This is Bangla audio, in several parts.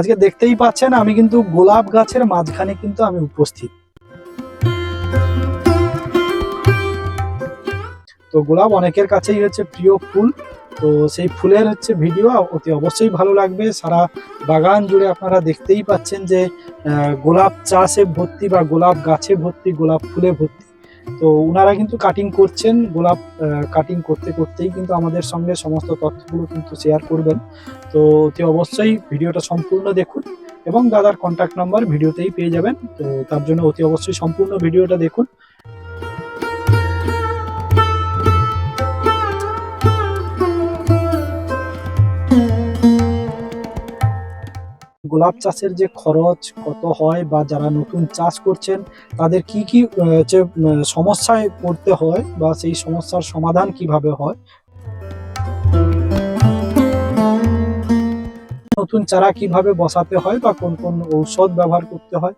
আজকে দেখতেই পাচ্ছেন, আমি কিন্তু গোলাপ গাছের মাঝখানে কিন্তু আমি উপস্থিত। তো গোলাপ অনেকের কাছেই হচ্ছে প্রিয় ফুল। তো সেই ফুলের হচ্ছে ভিডিও, অতি অবশ্যই ভালো লাগবে। সারা বাগান জুড়ে আপনারা দেখতেই পাচ্ছেন যে গোলাপ চাষে ভর্তি বা গোলাপ গাছে ভর্তি, গোলাপ ফুলে ভর্তি। তো ওনারা কিন্তু কাটিং করছেন, গোলাপ কাটিং করতে করতেই কিন্তু আমাদের সঙ্গে সমস্ত তথ্যগুলো কিন্তু শেয়ার করবেন। তো অতি অবশ্যই ভিডিওটা সম্পূর্ণ দেখুন এবং দাদার কন্ট্যাক্ট নাম্বার ভিডিওতেই পেয়ে যাবেন। তো তার জন্য অতি অবশ্যই সম্পূর্ণ ভিডিওটা দেখুন। গোলাপ চাষের যে খরচ কত হয় বা যারা নতুন চাষ করছেন, তাদের কি কি যে সমস্যায় পড়তে হয় বা সেই সমস্যার সমাধান কীভাবে হয়? নতুন চারা কীভাবে বসাতে হয় বা কোন কোন ঔষধ ব্যবহার করতে হয়?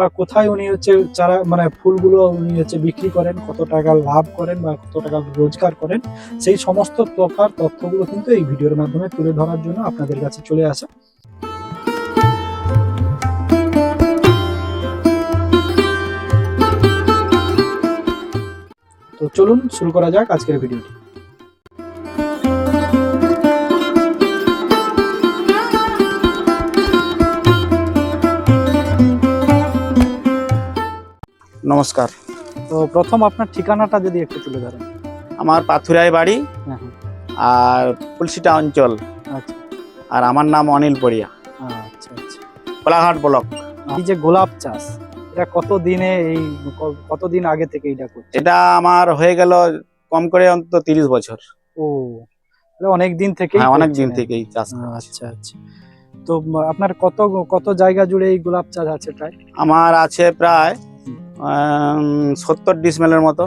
বা কোথায় উনি হচ্ছে চারা মানে ফুলগুলো উনি হচ্ছে বিক্রি করেন, কত টাকা লাভ করেন বা কত টাকা রোজগার করেন, সেই সমস্ত প্রকার তথ্যগুলো কিন্তু এই ভিডিওর মাধ্যমে তুলে ধরার জন্য আপনাদের কাছে চলে আসে। তো চলুন শুরু করা যাক আজকের ভিডিওটি। নমস্কার। তো প্রথম আপনার ঠিকানাটা যদি একটু তুলে ধরেন। আমার পাথুরাই বাড়ি হ্যাঁ হ্যাঁ। আর পুলসিটা অঞ্চল। আচ্ছা। আর আমার নাম অনিল পড়িয়া। আচ্ছা আচ্ছা। কোলাঘাট ব্লক। এই যে গোলাপ চাষ এটা কত দিনে এই ক- কতদিন আগে থেকে এটা করছে এটা আমার হয়ে গেল কম করে অন্তত তিরিশ বছর। ও অনেক দিন থেকে হ্যাঁ অনেক দিন থেকে এই চাষ আচ্ছা আচ্ছা। তো আপনার কত কত জায়গা জুড়ে এই গোলাপ চাষ আছে প্রায়? আমার আছে প্রায় সত্তর ডিসমেলের মতো।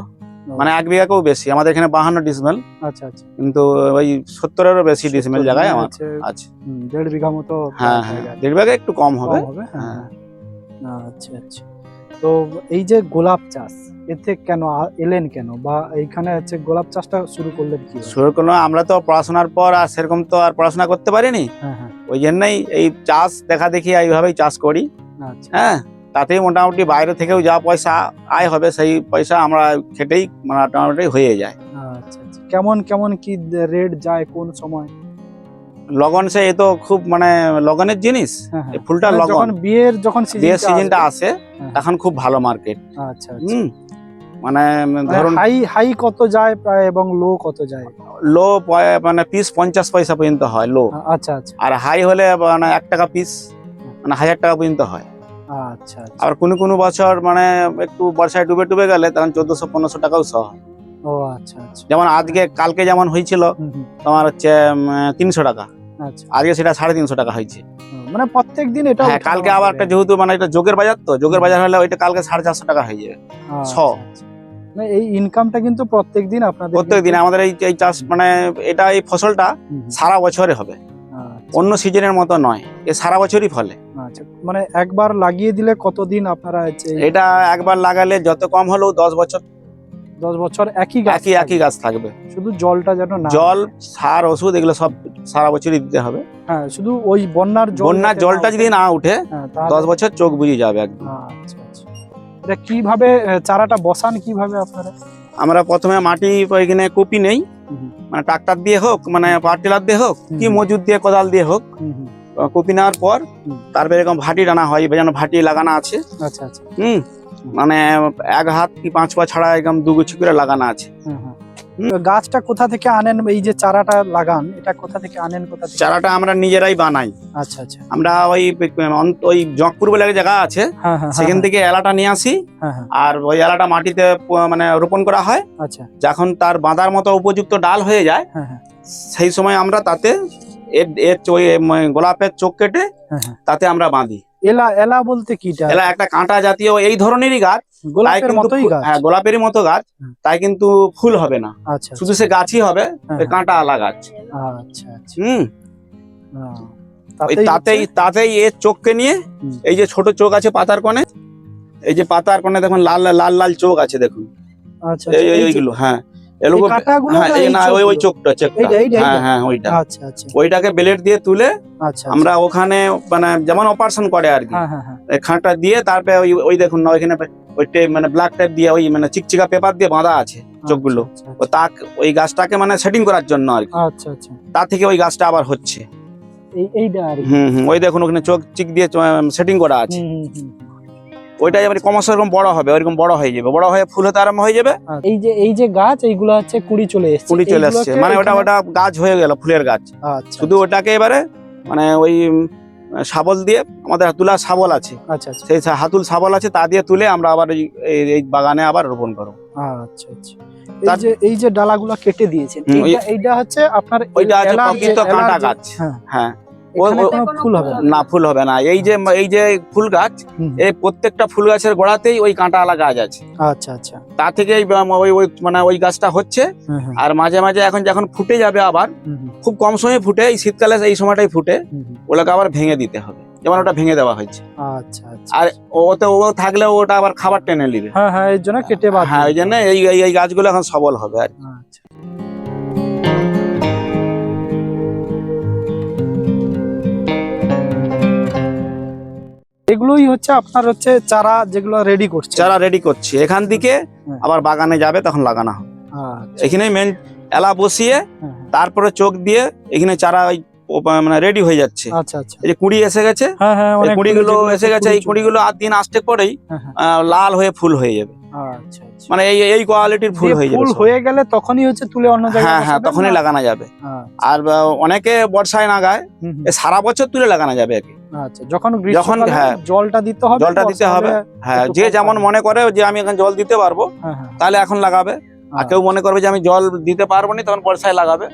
মানে এক বিঘাকেও বেশি। আমাদের এখানে বাহান্ন ডিসমেল আচ্ছা আচ্ছা। কিন্তু ওই সত্তরেরও বেশি ডিসমেল জায়গায় আমার আছে। দেড় বিঘা মতো হ্যাঁ হ্যাঁ। দেড় বিঘা একটু কম হবে। হবে হ্যাঁ। হ্যাঁ। আচ্ছা আচ্ছা। তো এই যে গোলাপ চাষ এতে কেন এলেন কেন? বা এইখানে হচ্ছে গোলাপ চাষটা শুরু করলেন কি শুরু করল আমরা তো পড়াশোনার পর আর সেরকম তো আর পড়াশোনা করতে পারিনি। হ্যাঁ হ্যাঁ। ওই জন্যই এই চাষ দেখা দেখি এইভাবেই চাষ করি। আচ্ছা। হ্যাঁ। তাতেই মোটামুটি বাইরে থেকেও যা পয়সা আয় হবে সেই পয়সা আমরা খেটেই মোটামুটি হয়ে যায়। আচ্ছা আচ্ছা। কেমন কেমন কি রেট যায় কোন সময়? লগন সে তো খুব মানে লগনের জিনিস হ্যাঁ হ্যাঁ। ফুলটা মানে লগন। যখন বিয়ের যখন বিয়ের সিজনটা আসে। হ্যাঁ। এখন খুব ভালো মার্কেট আচ্ছা আচ্ছা। হুম মানে ধরুন হাই হাই কত যায় প্রায় এবং লো কত যায়? লো মানে পিস পঞ্চাশ পয়সা পর্যন্ত হয় লো আচ্ছা আচ্ছা। আর হাই হলে মানে এক টাকা পিস মানে হাজার টাকা পর্যন্ত হয়। আচ্ছা আচ্ছা। আবার কোনো কোনো বছর মানে একটু বর্ষায় ডুবে ডুবে গেলে তখন চোদ্দশো পনেরোশো টাকাও সহ ও আচ্ছা আচ্ছা। যেমন আজকে কালকে যেমন হয়েছিল তোমার হচ্ছে তিনশো টাকা। আচ্ছা। আজকে সেটা সাড়ে তিনশো টাকা হয়েছে। মানে প্রত্যেক দিন এটা হ্যাঁ কালকে আবার একটা যেহেতু মানে এটা যোগের বাজার তো যোগের বাজার হলে ওইটা কালকে সাড়ে চারশো টাকা হয়ে যাবে। ছ। মানে এই ইনকামটা কিন্তু প্রত্যেক দিন আপনাদের প্রত্যেক দিন আমাদের এই চাষ মানে এটা এই ফসলটা সারা বছরে হবে। আচ্ছা, অন্য সিজনের মতো নয় এ সারা বছরই ফলে। আচ্ছা মানে একবার লাগিয়ে দিলে কতদিন আপনারা এটা একবার লাগালে যত কম হলেও দশ বছর। দশ বছর একই একই একই গাছ থাকবে। শুধু জলটা যেন জল সার ওষুধ এগুলো সব সারা বছরই দিতে হবে। হ্যাঁ শুধু ওই বন্যার বন্যার জলটা যদি না উঠে হ্যাঁ, দশ বছর চোখ বুঝে যাবে একদম। আচ্ছা আচ্ছা। এটা কীভাবে চারাটা বসান কীভাবে আপনারা? আমরা প্রথমে মাটি ওইখানে কপি নেই। মানে ট্রাক্টর দিয়ে হোক মানে পাওয়ার টিলার দিয়ে হোক কি। মজুদ দিয়ে কোদাল দিয়ে হোক কপি নেওয়ার পর তারপরে এরকম ভাটি টানা হয় যেন ভাটি লাগানো আছে। আচ্ছা আচ্ছা। হুম। মানে এক হাত কি পাঁচ পা ছাড়া একদম দুগুছি করে লাগানো আছে। গাছটা কোথা থেকে আনেন? এই যে চারাটা লাগান এটা কোথা থেকে আনেন কোথা থেকে? চারাটা আমরা নিজেরাই বানাই। আচ্ছা আচ্ছা। আমরা ওই ওই জকপুর বলে একটা জায়গা আছে হ্যাঁ হ্যাঁ সেখান হ্যাঁ, থেকে এলাটা নিয়ে আসি আর ওই এলাটা মাটিতে মানে রোপণ করা হয়। আচ্ছা। যখন তার বাঁধার মতো উপযুক্ত ডাল হয়ে যায় সেই সময় আমরা তাতে এর এর এ গোলাপের চোখ কেটে তাতে আমরা বাঁধি। এলা এলা বলতে কিটা এলা একটা কাঁটা জাতীয় এই ধরনেরই গাছ গোলাপের মতোই গাছ? হ্যাঁ গোলাপেরই মতো গাছ তাই কিন্তু ফুল হবে না। আচ্ছা শুধু সে গাছই হবে হ্যাঁ, কাঁটা আলা গাছ। আচ্ছা আচ্ছা। হুম। হ্যাঁ। তাতেই তাতেই এর চোখকে নিয়ে এই যে ছোট চোখ আছে পাতার কোণে এই যে পাতার কোণে দেখুন লাল লাল লাল চোখ আছে দেখুন। আচ্ছা এই এই এই যে- ওইগুলো হ্যাঁ। হ্যাঁ না ওই ওই চোখটা হ্যাঁ হ্যাঁ ওইটা। আচ্ছা আচ্ছা। ওইটাকে ব্লেড দিয়ে তুলে আচ্ছা আমরা ওখানে মানে যেমন অপারেশন করে আর কি। হ্যাঁ হ্যাঁ হ্যাঁ। খাঁটা দিয়ে তারপরে ওই ওই দেখুন না ওইখানে ওই টেপ মানে ব্ল্যাক টেপ দিয়ে ওই মানে চিকচিকা পেপার দিয়ে বাঁধা আছে চোখগুলো। আচ্ছা ও তাক ওই গাছটাকে মানে সেটিং করার জন্য আর কি। আচ্ছা আচ্ছা। তার থেকে ওই গাছটা আবার হচ্ছে। এই এইটা আর হুম হুম ওই দেখুন ওখানে চোখ চিক দিয়ে সেটিং করা আছে। হুম, হুম, হুম। ওইটা এবার ক্রমশ এরকম বড় হবে ওইরকম বড় হয়ে যাবে বড় হয়ে ফুল হতে আরম্ভ হয়ে যাবে। এই যে এই যে গাছ এইগুলো হচ্ছে কুড়ি চলে এসছে। কুড়ি চলে আসছে মানে ওটা ওটা গাছ হয়ে গেল ফুলের গাছ। আচ্ছা শুধু ওটাকে এবারে মানে ওই শাবল দিয়ে আমাদের তুলা শাবল আছে। আচ্ছা আচ্ছা। সেই হাতুল শাবল আছে তা দিয়ে তুলে আমরা আবার এই- বাগানে আবার রোপণ করব। আচ্ছা আচ্ছা। এই যে এই যে ডালাগুলো কেটে দিয়েছেন এইটা এইটা হচ্ছে আপনার ওইটা আছে প্রকৃত কাঁটা গাছ। হ্যাঁ। ফুল হবে না। ফুল হবে না। এই যে এই যে ফুল গাছ এই প্রত্যেকটা ফুল গাছের গোড়াতেই ওই কাঁটা আলা গাছ আছে। আচ্ছা আচ্ছা। তা থেকে ওই ওই মানে ওই গাছটা হচ্ছে। আর মাঝে মাঝে এখন যখন ফুটে যাবে আবার খুব কম সময়ে ফুটে এই শীতকালে এই সময়টাই ফুটে। ওগুলোকে আবার ভেঙে দিতে হবে। যেমন ওটা ভেঙে দেওয়া হয়েছে। আচ্ছা আচ্ছা। আর ওতে ও থাকলে ওটা আবার খাবার টেনে নিবে। হ্যাঁ হ্যাঁ এর জন্য কেটে হ্যাঁ ওই জন্য এই এই- এই গাছগুলো এখন সবল হবে আর কি। আচ্ছা। এগুলোই হচ্ছে আপনার হচ্ছে চারা যেগুলো রেডি করছে। চারা রেডি করছি। এখান থেকে হ্যাঁ। আবার বাগানে যাবে তখন লাগানো হবে। আচ্ছা। এখানে মেন এলা বসিয়ে হ্যাঁ, হ্যাঁ। তারপরে চোখ দিয়ে এখানে চারা মানে রেডি হয়ে যাচ্ছে। আচ্ছা আচ্ছা। এই যে কুড়ি এসে গেছে কুড়িগুলো এসে গেছে এই কুড়ি কুড়িগুলো আর দিন আসতে পরেই লাল হয়ে ফুল হয়ে যাবে। মানে এই এই কোয়ালিটির ফুল হয়ে যাবে ফুল হয়ে গেলে তখনই হচ্ছে তুলে অন্য জায়গায় হ্যাঁ হ্যাঁ তখনই লাগানো যাবে। আর অনেকে বর্ষায় লাগায়। সারা বছর তুলে লাগানো যাবে আর কি আচ্ছা যখন হ্যাঁ। জলটা দিতে হবে জলটা দিতে হবে। হ্যাঁ যে যেমন মনে করে যে আমি এখন জল দিতে পারব হ্যাঁ হ্যাঁ। তাহলে এখন লাগাবে। আর কেউ মনে করবে যে আমি জল দিতে পারব না তখন বর্ষায় লাগাবে।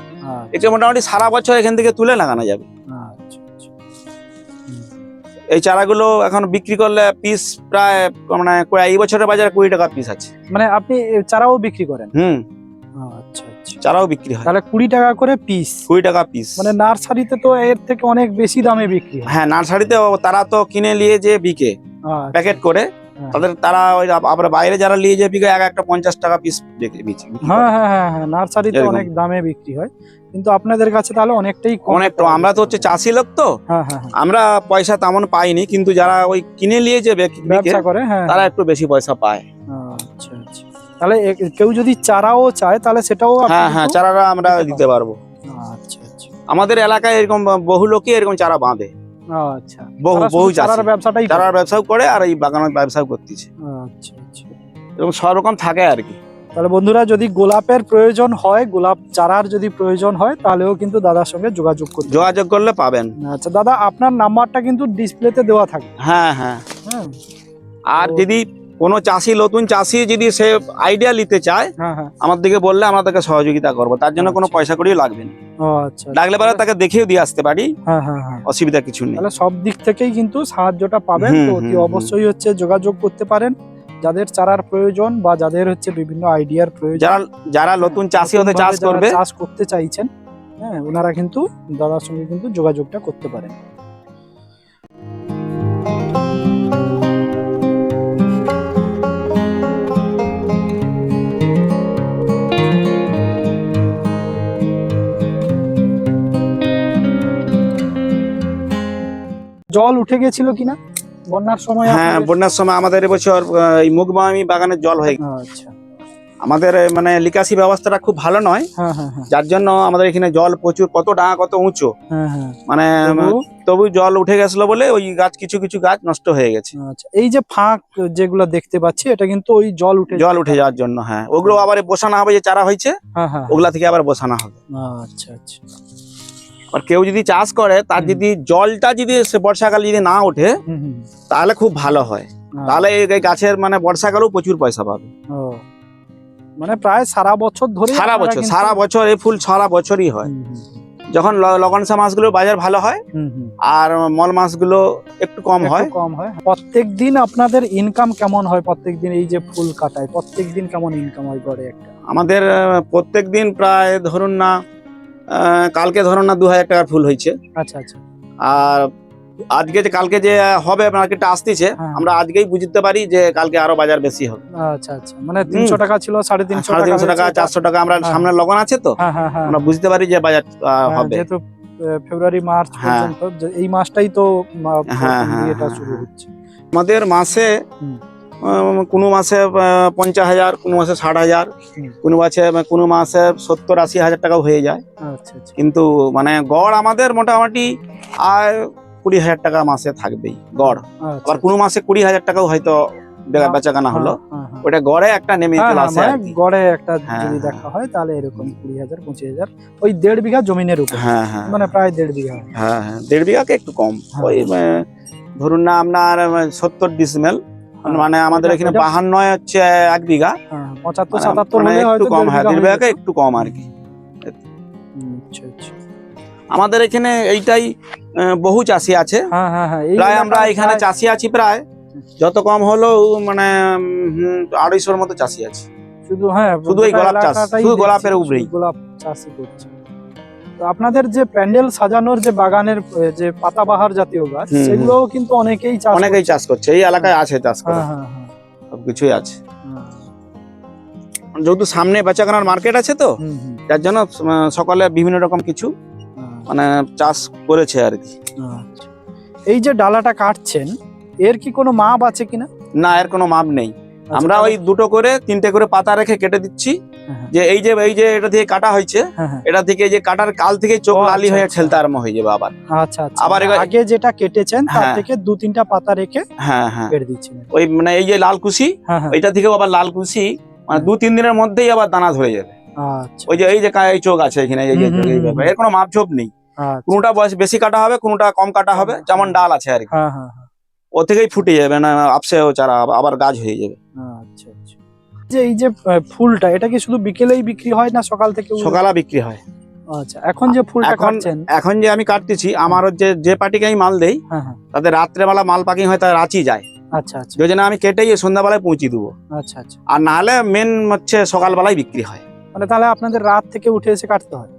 এটা মোটামুটি সারা বছর এখান থেকে তুলে লাগানো যাবে। আচ্ছা আচ্ছা। এই চারাগুলো এখন বিক্রি করলে পিস প্রায় মানে এই বছরের বাজারে কুড়ি টাকা পিস আছে। মানে আপনি চারাও বিক্রি করেন? হুম। আচ্ছা আচ্ছা চারাও বিক্রি হয়। তাহলে কুড়ি টাকা করে পিস কুড়ি টাকা পিস মানে নার্সারিতে তো এর থেকে অনেক বেশি দামে বিক্রি হয়। নার্সারিতে তারা তো কিনে নিয়ে যে বিকে আচ্ছা, প্যাকেট করে। হ্যাঁ। তাদের তারা ওই আব- আবার বাইরে যারা নিয়ে যে বিকে এক একটা পঞ্চাশ টাকা পিস বিক্রি হ্যাঁ হ্যাঁ হ্যাঁ হ্যাঁ নার্সারিতে অনেক দামে বিক্রি হয়। কিন্তু আপনাদের কাছে তাহলে অনেকটাই অনেক আমরা তো হচ্ছে চাষি লোক তো। হ্যাঁ হ্যাঁ আমরা পয়সা তেমন পাইনি কিন্তু যারা ওই কিনে নিয়ে যে ব্যবসা করে তারা একটু বেশি পয়সা পায়। আচ্ছা। তাহলে কেউ যদি চারাও চায় তাহলে সেটাও হ্যাঁ হ্যাঁ চারাটা আমরা দিতে পারব। আচ্ছা আচ্ছা। আমাদের এলাকায় এরকম বহু লোকই এরকম চারা বাঁধে। আচ্ছা। বহু বহু চারার ব্যবসাটাই চারার ব্যবসাও করে আর এই বাগানের ব্যবসাও করতেছে। আচ্ছা আচ্ছা। এরকম সব রকম থাকে আর কি। তাহলে বন্ধুরা যদি গোলাপের প্রয়োজন হয় গোলাপ চারার যদি প্রয়োজন হয় তাহলেও কিন্তু দাদার সঙ্গে যোগাযোগ করতে যোগাযোগ করলে পাবেন। আচ্ছা দাদা আপনার নাম্বারটা কিন্তু ডিসপ্লেতে দেওয়া থাকবে। হ্যাঁ হ্যাঁ। হ্যাঁ। আর যদি কোনো চাষি নতুন চাষি যদি সে আইডিয়া নিতে চায় হ্যাঁ হ্যাঁ। আমার দিকে বললে আমরা তাকে সহযোগিতা করব। তার জন্য কোনো আচ্ছা। পয়সা করিও লাগবে না। ও আচ্ছা লাগলে পরে তাকে দেখিয়ে দিয়ে আসতে পারি। হ্যাঁ অসুবিধা কিছু নেই। সব দিক থেকেই কিন্তু সাহায্যটা পাবেন। অতি। অবশ্যই হচ্ছে যোগাযোগ করতে পারেন। যাদের চারার প্রয়োজন বা যাদের হচ্ছে বিভিন্ন আইডিয়ার প্রয়োজন যারা যারা নতুন চাষি হতে চাষ করবে চাষ করতে চাইছেন হ্যাঁ ওনারা কিন্তু দাদার সঙ্গে কিন্তু যোগাযোগটা করতে পারেন। জল উঠে গেছিল কিনা? বন্যার সময় হ্যাঁ বন্যার সময় আমাদের এবছর এই মুগবামি বাগানের জল হয়ে আচ্ছা। আমাদের মানে নিকাশি ব্যবস্থাটা খুব ভালো নয়। হ্যাঁ হ্যাঁ হ্যাঁ। যার জন্য আমাদের এখানে জল প্রচুর কত ডাঙা কত উঁচু। মানে তবু- জল উঠে গেছিল বলে ওই গাছ কিছু কিছু গাছ নষ্ট হয়ে গেছে। আচ্ছা। এই যে ফাঁক যেগুলো দেখতে পাচ্ছি এটা কিন্তু ওই জল উঠে জল উঠে যাওয়ার জন্য হ্যাঁ। ওগুলো আবার বসানো হবে যে চারা হয়েছে হ্যাঁ হ্যাঁ। ওগুলা থেকে আবার বসানো হবে। আচ্ছা আচ্ছা। আর কেউ যদি চাষ করে তার যদি জলটা যদি সে বর্ষাকালে যদি না ওঠে তাহলে খুব ভালো হয়। আচ্ছা। তাহলে এই গাছের মানে বর্ষাকালেও প্রচুর পয়সা পাবে। মানে প্রায় সারা বছর ধরে সারা বছর সারা বছর এই ফুল সারা বছরই হয়। যখন লগনসা মাসগুলো বাজার ভালো হয় আর মল মাসগুলো একটু কম হয়। কম হয়। প্রত্যেক দিন আপনাদের ইনকাম কেমন হয়? প্রত্যেক দিন এই যে ফুল কাটায় প্রত্যেক দিন কেমন ইনকাম হয় গড়ে একটা? আমাদের প্রত্যেক দিন প্রায় ধরুন না কালকে ধরুন না দু হাজার টাকার ফুল হয়েছে। আচ্ছা আচ্ছা। আর আজকে যে কালকে যে হবে মার্কেটটা আসতেছে হ্যাঁ। আমরা আজকেই বুঝতে পারি যে কালকে আরও বাজার বেশি হবে। আচ্ছা আচ্ছা। মানে তিনশো টাকা ছিল সাড়ে তিনশো সাড়ে তিনশো টাকা চারশো টাকা আমরা হ্যাঁ। সামনে লগন আছে তো। হ্যাঁ হ্যাঁ হ্যাঁ। আমরা বুঝতে পারি যে বাজার হ্যাঁ, হবে। যেহেতু ফেব্রুয়ারি মার্চ হ্যাঁ। পর্যন্ত এই মাসটাই তো মা- হ্যাঁ, হ্যাঁ, হ্যাঁ, শুরু হ্যাঁ। হচ্ছে। আমাদের মাসে কোনো মাসে পঞ্চাশ হাজার কোনো মাসে ষাট হাজার কোনো মাসে কোনো মাসে সত্তর আশি হাজার টাকাও হয়ে যায়। আচ্ছা আচ্ছা। কিন্তু মানে গড় আমাদের মোটামুটি আয় কুড়ি হাজার টাকা মাসে থাকবেই গড়। আচ্ছা, আবার কোনো মাসে কুড়ি হাজার টাকাও হয়তো হ্যাঁ, হলো। হ্যাঁ, হ্যাঁ। ওটা গড়ে একটা নেমে চলে আসে মানে। গড়ে একটা যদি। দেখা হয় তাহলে এরকম কুড়ি হাজার পঁচিশ হাজার ওই দেড় বিঘা জমিনের উপর। হ্যাঁ হ্যাঁ। মানে প্রায় দেড় বিঘা। হ্যাঁ হ্যাঁ। দেড় বিঘাকে একটু কম। ওই ধরুন না আপনার সত্তর ডিসমেল মানে আমাদের এখানে বাহান্ন হচ্ছে এক বিঘা। হ্যাঁ, পঁচাত্তর মানে- সাতাত্তর মানে একটু কম হ্যাঁ দেড় বিঘাকে একটু কম আর কি। আচ্ছা, আচ্ছা। আমাদের এখানে এইটাই বহু চাষি আছে। হ্যাঁ হ্যাঁ হ্যাঁ প্রায় আমরা এখানে চাষি আছি প্রায়। যত কম হলেও মানে আড়াইশোর মতো চাষি আছে। শুধু হ্যাঁ শুধু এই গোলাপ চাষ, শুধু গোলাপের উপরেই। গোলাপ চাষই করছে। তো আপনাদের যে প্যান্ডেল সাজানোর যে বাগানের যে পাতাবাহার জাতীয় গাছ হুম, হুম। সেগুলো কিন্তু অনেকেই চাষ অনেকেই চাষ করছে এই এলাকায় আছে চাষ করা। হ্যাঁ হ্যাঁ হ্যাঁ। সবকিছুই আছে। যেহেতু সামনে বেচাকেনার মার্কেট আছে তো যার জন্য সকলে বিভিন্ন রকম কিছু মানে চাষ করেছে আর কি। আচ্ছা। এই যে ডালাটা কাটছেন এর কি কোনো মাপ আছে কিনা? না এর কোনো মাপ নেই। আচ্ছা, আমরা ওই দুটো করে তিনটে করে পাতা রেখে কেটে দিচ্ছি। যে এই যে এই যে এটা থেকে কাটা হয়েছে হ্যাঁ, হ্যাঁ। এটা থেকে যে কাটার কাল থেকে চোখ লালি আচ্ছা, হয়ে আচ্ছা। ঠেলতে আরম্ভ হয়ে যাবে আবার। আচ্ছা আবার আগে যেটা কেটেছেন তার হ্যাঁ। থেকে দু তিনটা পাতা রেখে হ্যাঁ হ্যাঁ। ওই মানে এই যে লাল কুশি হ্যাঁ হ্যাঁ। ওইটা থেকেও আবার লাল কুশি মানে দু তিন দিনের মধ্যেই আবার দানা ধরে যাবে। ওই যে এই যে এই চোখ আছে এখানে। এর কোনো মাপঝোপ নেই। কোনোটা বয়স বেশি কাটা হবে কোনোটা কম কাটা হবে যেমন ডাল আছে আর কি। হ্যাঁ হ্যাঁ হ্যাঁ। ও থেকেই ফুটে যাবে না আপসেও চারা আবার- গাছ হয়ে যাবে। আচ্ছা। যে এই যে ফুলটা এটা কি শুধু বিকেলেই বিক্রি হয় না সকাল থেকে সকালে বিক্রি হয়। আচ্ছা এখন যে ফুলটা কাটছেন? এখন যে আমি কাটতেছি আমার যে যে পার্টিকে আমি মাল দেই হ্যাঁ হ্যাঁ। তাদের রাত্রেবেলা মাল পাকিং হয় তার রাঁচি যায়। আচ্ছা আচ্ছা। ওই জন্য আমি কেটেই সন্ধ্যাবেলায় পৌঁছে দেবো। আচ্ছা আচ্ছা। আর নাহলে মেন হচ্ছে সকালবেলায় বিক্রি হয়। মানে তাহলে আপনাদের রাত থেকে উঠে এসে কাটতে হয়?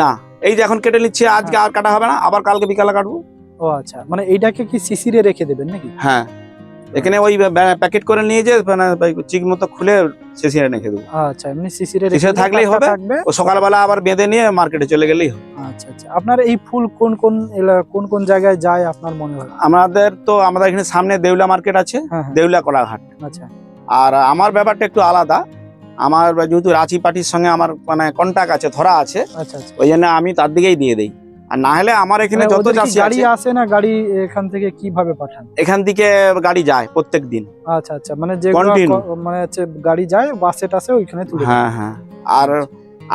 না এই যে এখন কেটে নিচ্ছি আজকে আর কাটা হবে না আবার কালকে বিকালে কাটবো। ও আচ্ছা মানে এইটাকে কি শিশিরে রেখে দেবেন নাকি? হ্যাঁ। এখানে ওই প্যাকেট করে নিয়ে যে মানে চিক মতো খুলে শেষে রেখে দেবো। আচ্ছা এমনি শিশিরে শিশিরে থাকলেই হবে? ও সকালবেলা আবার বেঁধে নিয়ে মার্কেটে চলে গেলেই হবে। আচ্ছা আচ্ছা। আপনার এই ফুল কোন কোন কোন কোন জায়গায় যায় আপনার মনে হয়? আমাদের তো আমাদের এখানে সামনে দেউলা মার্কেট আছে হ্যাঁ হ্যাঁ। দেউলা কলাঘাট আচ্ছা। আর আমার ব্যাপারটা একটু আলাদা। আমার যেহেতু রাঁচি পার্টির সঙ্গে আমার মানে কন্ট্যাক্ট আছে ধরা আছে আচ্ছা আচ্ছা। ওই জন্য আমি তার দিকেই দিয়ে দেই। আর না হলে আমার এখানে মানে যত চাষি গাড়ি আসে না গাড়ি এখান থেকে কীভাবে পাঠান? এখান থেকে গাড়ি যায় প্রত্যেক দিন। আচ্ছা আচ্ছা মানে যে মানে হচ্ছে গাড়ি যায় বাসে টাসে ওইখানে তুলে হ্যাঁ হ্যাঁ। আর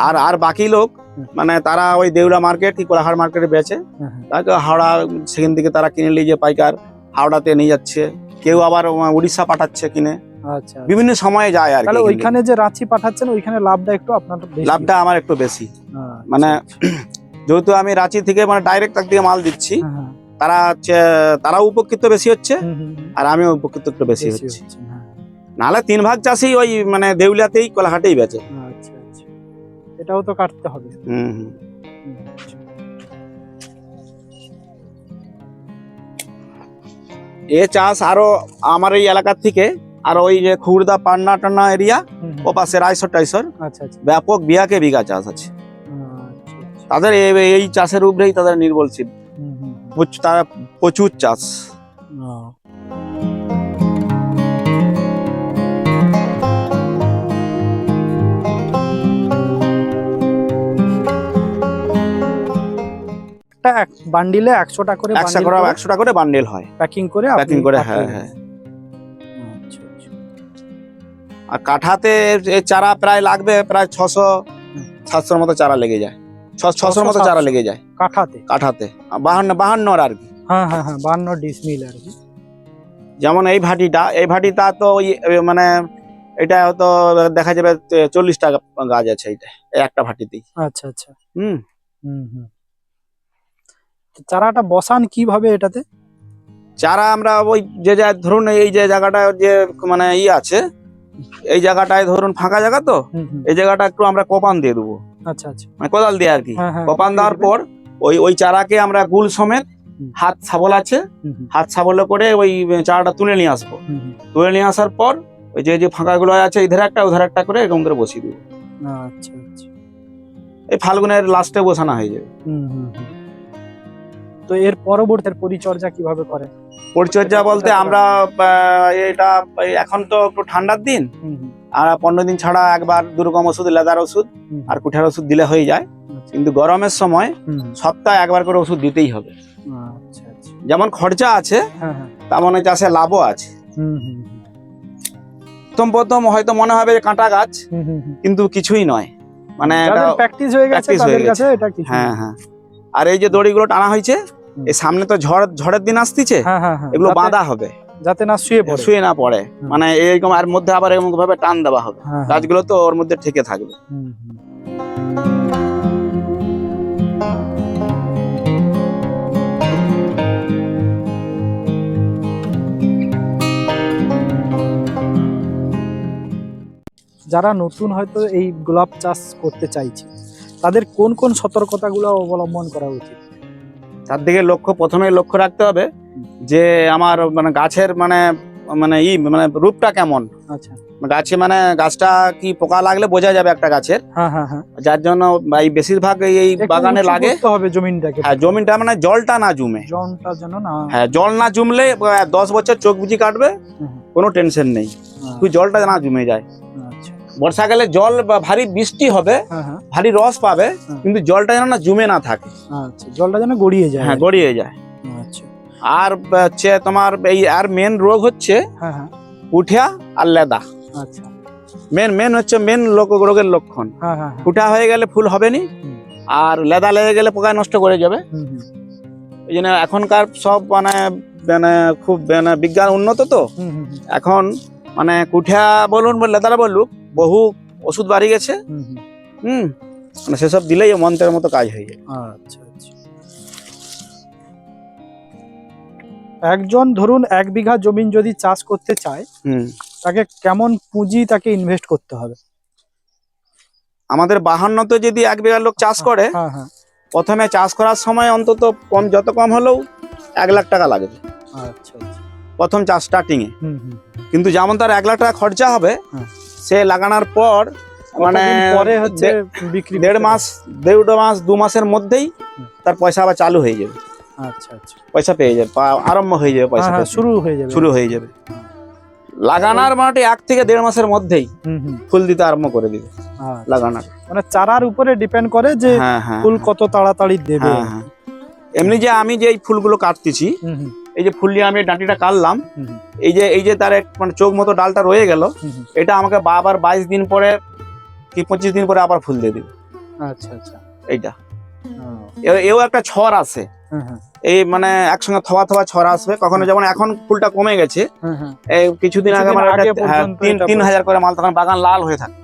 আর আর বাকি লোক মানে তারা ওই দেউলা মার্কেট কি কোলাহাট মার্কেটে বেচে হ্যাঁ, হ্যাঁ। তাকে হাওড়া সেখান থেকে তারা কিনে নিয়ে যে পাইকার হাওড়াতে নিয়ে যাচ্ছে। কেউ আবার উড়িষ্যা পাঠাচ্ছে কিনে। আচ্ছা বিভিন্ন সময়ে যায় আর তাহলে ওইখানে যে রাঁচি পাঠাচ্ছেন ওইখানে লাভটা একটু আপনার লাভটা আমার একটু বেশি। আচ্ছা, মানে যেহেতু আমি রাঁচি থেকে মানে ডাইরেক্ট তার দিকে মাল দিচ্ছি হ্যাঁ, হ্যাঁ। তারা হচ্ছে তারা উপকৃত বেশি হচ্ছে। আর আমিও উপকৃত একটু বেশি হচ্ছে হ্যাঁ। নাহলে তিন ভাগ চাষি ওই মানে দেউলিয়াতেই কোলাহাটেই বেচে আচ্ছা আচ্ছা এটাও তো কাটতে হবে হুম। এ চাষ আরও আমার এই এলাকার থেকে আর ওই যে খুরদা পান্না টান্না এরিয়া। ও পাশে রায়সর টাইসর আচ্ছা ব্যাপক বিঘাকে বিঘা চাষ আছে। তাদের এই চাষের উপরেই তাদের নির্ভরশীল। তারা প্রচুর চাষ। বান্ডিলে একশো টাকা করে একশো করে একশো টাকা করে বান্ডেল হয়। প্যাকিং করে প্যাকিং করে হ্যাঁ হ্যাঁ। আচ্ছা আচ্ছা। আর কাঠাতে চারা প্রায় লাগবে প্রায় ছশো সাতশোর মতো চারা লেগে যায়। ছশোর মতো চারা লেগে যায়। কাঠাতে। কাঠাতে। বাহান্ন বাহান্নর আর কি। হ্যাঁ হ্যাঁ হ্যাঁ বান্ন ডিসমিল আর কি। যেমন এই ভাটিটা এই ভাটিটা তো মানে এটা হয়তো দেখা যাবে চল্লিশ টাকা গাছ আছে এইটা একটা ভাটিতেই। আচ্ছা আচ্ছা। হুম। হুম হুম। চারাটা বসান কীভাবে এটাতে? চারা আমরা ওই যে ধরুন এই যে জায়গাটা যে মানে ই আছে এই জায়গাটায় ধরুন ফাঁকা জায়গা তো এই জায়গাটা একটু আমরা কোপান দিয়ে দেবো। আচ্ছা আচ্ছা। মানে কোদাল দিয়ে আর কি হ্যাঁ। দেওয়ার পর ওই ওই চারাকে আমরা গুল সমেত হাত শাবল আছে। হাত শাবলে করে ওই চারাটা তুলে নিয়ে আসব। তুলে নিয়ে আসার পর ওই যে যে ফাঁকাগুলো আছে ইধারে একটা উধার একটা করে এরকম করে বসিয়ে দেবো। আচ্ছা আচ্ছা। এই ফাল্গুনের লাস্টে বসানো হয়ে যাবে। তো এর পরবর্তী পরিচর্যা কীভাবে করেন? পরিচর্যা বলতে আমরা এটা এখন তো একটু ঠান্ডার দিন। আর পনেরো দিন ছাড়া একবার দুরকম ওষুধ লেদার ওষুধ আর কুঠার ওষুধ দিলে হয়ে যায়। আচ্ছা, কিন্তু গরমের সময় সপ্তাহে একবার করে ওষুধ দিতেই হবে। আচ্ছা আচ্ছা। যেমন খরচা আছে হ্যাঁ হ্যাঁ। তেমন চাষে লাভও আছে। প্রথম প্রথম হয়তো মনে হবে যে কাঁটা গাছ। কিন্তু কিছুই নয়। মানে প্র্যাকটিস হয়ে গেছে হয়ে তাদের গেছে। কাছে এটা কিছু হ্যাঁ হ্যাঁ। আর এই যে দড়িগুলো টানা হয়েছে এই সামনে তো ঝড় ঝড়ের দিন আসতেছে হ্যাঁ এগুলো বাঁধা হবে। যাতে না শুয়ে পড়ে। শুয়ে না পড়ে। মানে এইরকম আর মধ্যে আবার এরকম ভাবে টান দেওয়া হবে। হ্যাঁ, হ্যাঁ, গাছগুলো তো ওর মধ্যে ঠেকে থাকবে। যারা নতুন হয়তো এই গোলাপ চাষ করতে চাইছে তাদের কোন কোন সতর্কতাগুলো অবলম্বন করা উচিত? তার দিকে লক্ষ্য প্রথমে লক্ষ্য রাখতে হবে। যে আমার মানে গাছের মানে মানে ই মানে রূপটা কেমন? আচ্ছা। গাছে মানে গাছটা কি পোকা লাগলে বোঝা যাবে একটা গাছের। হ্যাঁ হ্যাঁ হ্যাঁ। যার জন্য এই বেশিরভাগ এই- বাগানে লাগে। করতে হবে জমিনটাকে। হ্যাঁ জমিটা মানে জলটা না জমে। যেন না হ্যাঁ জল না জমলে দশ বছর চোখ বুঝি কাটবে কোনো টেনশন নেই। শুধু জলটা না জমে যায়। আচ্ছা। বর্ষাকালে জল ভারী বৃষ্টি হবে ভারী রস পাবে কিন্তু জলটা যেন না জমে না থাকে। আচ্ছা জলটা যেন গড়িয়ে যায়। হ্যাঁ গড়িয়ে যায়। আচ্ছা। আর হচ্ছে তোমার এই আর মেন রোগ হচ্ছে হ্যাঁ হ্যাঁ। উঠিয়া আর লেদা। আচ্ছা। মেন মেন হচ্ছে মেন রোগের লক্ষণ। হ্যাঁ হ্যাঁ হ্যাঁ। ফুটা হয়ে গেলে ফুল হবে নি আর লেদা লেগে গেলে পোকায় নষ্ট করে যাবে। এই জন্য এখনকার সব মানে মানে খুব মানে বিজ্ঞান উন্নত তো। এখন মানে কুঠিয়া বলুন লেদারা বলুক বহু ওষুধ বাড়ি গেছে। হুম মানে সেসব দিলেই মন্ত্রের মতো কাজ হয়ে যায়। আচ্ছা। একজন ধরুন এক বিঘা জমিন যদি চাষ করতে চায় হুম। তাকে কেমন পুঁজি তাকে ইনভেস্ট করতে হবে? আমাদের বাহান্নতে যদি এক বিঘা লোক চাষ করে হ্যাঁ হ্যাঁ। প্রথমে চাষ করার সময় অন্তত কম যত কম হলেও এক লাখ টাকা লাগবে আচ্ছা আচ্ছা। প্রথম চাষ স্টার্টিং এ। কিন্তু যেমন তার এক লাখ টাকা খরচা হবে হ্যাঁ। সে লাগানোর পর মানে পরে হচ্ছে বিক্রি দেড় মাস দেড় মাস দু মাসের মধ্যেই তার পয়সা আবার চালু হয়ে যাবে? আচ্ছা আচ্ছা। পয়সা পেয়ে যাবে আরম্ভ হয়ে যাবে পয়সা হ্যাঁ হ্যাঁ। শুরু হয়ে যাবে। শুরু হয়ে যাবে। লাগানোর মানে এক থেকে দেড় মাসের মধ্যেই ফুল দিতে আরম্ভ করে দিবে আচ্ছা। লাগানোর। মানে চারার উপরে ডিপেন্ড করে যে হ্যাঁ ফুল কত তাড়াতাড়ি দেবে। এমনি যে আমি যে এই ফুলগুলো কাটতেছি এই যে ফুল নিয়ে আমি ডাঁটিটা কাটলাম এই যে এই যে তার এক মানে চোখ মতো ডালটা রয়ে গেল। এটা আমাকে আবার বাইশ দিন পরে কি পঁচিশ দিন পরে আবার ফুল দিয়ে দিবে। আচ্ছা আচ্ছা। এইটা। এও একটা ছড় আছে। এই মানে একসঙ্গে থবা থবা ছড় আসবে। কখনো যেমন এখন ফুলটা কমে গেছে কিছুদিন আগে হ্যাঁ, তিন তিন হাজার করে মাল তখন বাগান লাল হয়ে থাকে।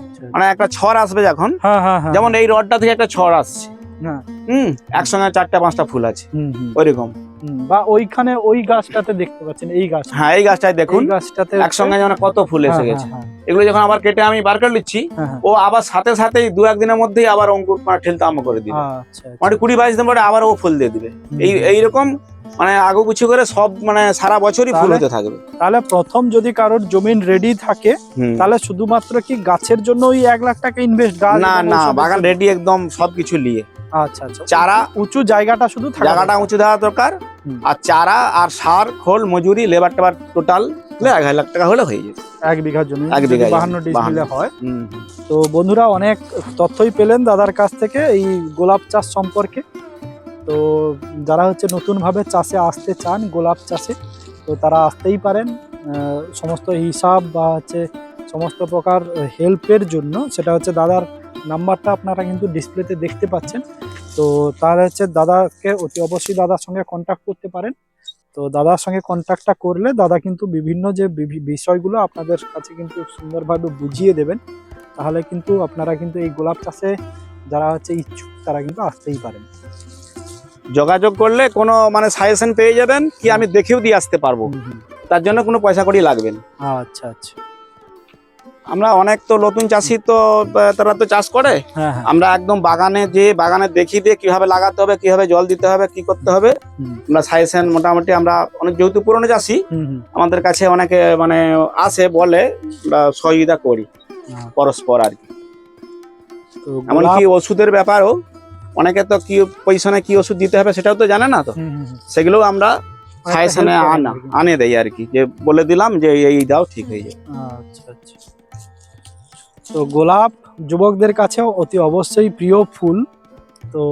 আচ্ছা। মানে একটা ছড় আসবে যখন হ্যাঁ হ্যাঁ যেমন এই রডটা থেকে একটা ছড় আসছে। হম একসঙ্গে চারটা পাঁচটা ফুল আছে। ওইরকম। বা ওইখানে ওই গাছটাতে দেখতে পাচ্ছেন এই গাছ। হ্যাঁ এই গাছটায় দেখুন। গাছটাতে একসঙ্গে যেমন কত ফুল এসে হ্যাঁ, গেছে। হ্যাঁ, এগুলো যখন আবার কেটে আমি বার করে নিচ্ছি হ্যাঁ, হ্যাঁ, ও আবার সাথে সাথেই দু একদিনের মধ্যেই আবার অঙ্কুর ঠেলতে আরম্ভ করে দিবে। হ্যাঁ, আচ্ছা, আচ্ছা। মানে কুড়ি বাইশ দিন পরে আবার ও ফুল দিয়ে দিবে। এই এইরকম মানে আগু গুছি করে সব মানে সারা বছরই ফুল হতে থাকবে। তাহলে প্রথম যদি কারোর জমিন রেডি থাকে তাহলে শুধুমাত্র কি গাছের জন্য ওই এক লাখ টাকা ইনভেস্ট না না বাগান রেডি একদম সবকিছু নিয়ে। আচ্ছা আচ্ছা। চারা উঁচু জায়গাটা শুধু জায়গাটা উঁচু দেওয়া দরকার। আর চারা আর সার খোল মজুরি লেবার টেবার টোটাল এক লাখ টাকা হলে হয়ে যাবে। এক বিঘা জমি এক বিঘা বাহান্ন ডিসমিলে। হয়। তো বন্ধুরা অনেক তথ্যই পেলেন দাদার কাছ থেকে এই গোলাপ চাষ সম্পর্কে। তো যারা হচ্ছে নতুনভাবে চাষে আসতে চান গোলাপ চাষে তো তারা আসতেই পারেন। সমস্ত হিসাব বা হচ্ছে সমস্ত প্রকার হেল্পের জন্য। সেটা হচ্ছে দাদার নাম্বারটা আপনারা কিন্তু ডিসপ্লেতে দেখতে পাচ্ছেন। তো তাহলে হচ্ছে দাদাকে অতি অবশ্যই দাদার সঙ্গে কন্ট্যাক্ট করতে পারেন। তো দাদার সঙ্গে কন্ট্যাক্টটা করলে দাদা কিন্তু বিভিন্ন যে বিষয়গুলো আপনাদের কাছে কিন্তু সুন্দরভাবে বুঝিয়ে দেবেন। তাহলে কিন্তু আপনারা কিন্তু এই গোলাপ চাষে যারা হচ্ছে ইচ্ছুক তারা কিন্তু আসতেই পারেন। যোগাযোগ করলে কোনো মানে সাজেশন পেয়ে যাবেন কি আমি দেখেও দিয়ে আসতে পারব। তার জন্য কোনো পয়সা কড়ি লাগবে না। আচ্ছা আচ্ছা। আমরা অনেক তো নতুন চাষি তো তারা তো চাষ করে। হ্যাঁ হ্যাঁ। আমরা একদম বাগানে যে বাগানে দেখিয়ে দিয়ে কীভাবে লাগাতে হবে কীভাবে জল দিতে হবে কি করতে হবে। আমরা সাজেশন মোটামুটি আমরা অনেক যেহেতু পুরনো চাষি আমাদের কাছে অনেকে মানে আসে বলে আমরা সহযোগিতা করি হ্যাঁ। পরস্পর আর কি। এমনকি ওষুধের ব্যাপারও অনেকে তো কি পজিশনে কি ওষুধ দিতে হবে সেটাও তো জানে না তো। সেগুলোও আমরা সাজেশনে আনা আনে দেয় আর কি। যে বলে দিলাম যে এই- এই দাও ঠিক হয়ে যাবে। আচ্ছা আচ্ছা। তো গোলাপ যুবকদের কাছেও অতি অবশ্যই প্রিয় ফুল। তো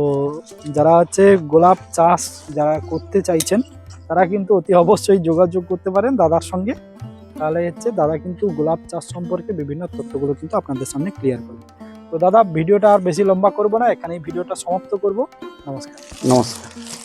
যারা হচ্ছে গোলাপ চাষ যারা করতে চাইছেন, তারা কিন্তু অতি অবশ্যই যোগাযোগ করতে পারেন দাদার সঙ্গে। তাহলে হচ্ছে দাদা কিন্তু গোলাপ চাষ সম্পর্কে বিভিন্ন তথ্যগুলো কিন্তু আপনাদের সামনে ক্লিয়ার করবে। তো দাদা, ভিডিওটা আর বেশি লম্বা করব না, এখানেই ভিডিওটা সমাপ্ত করব। নমস্কার। নমস্কার।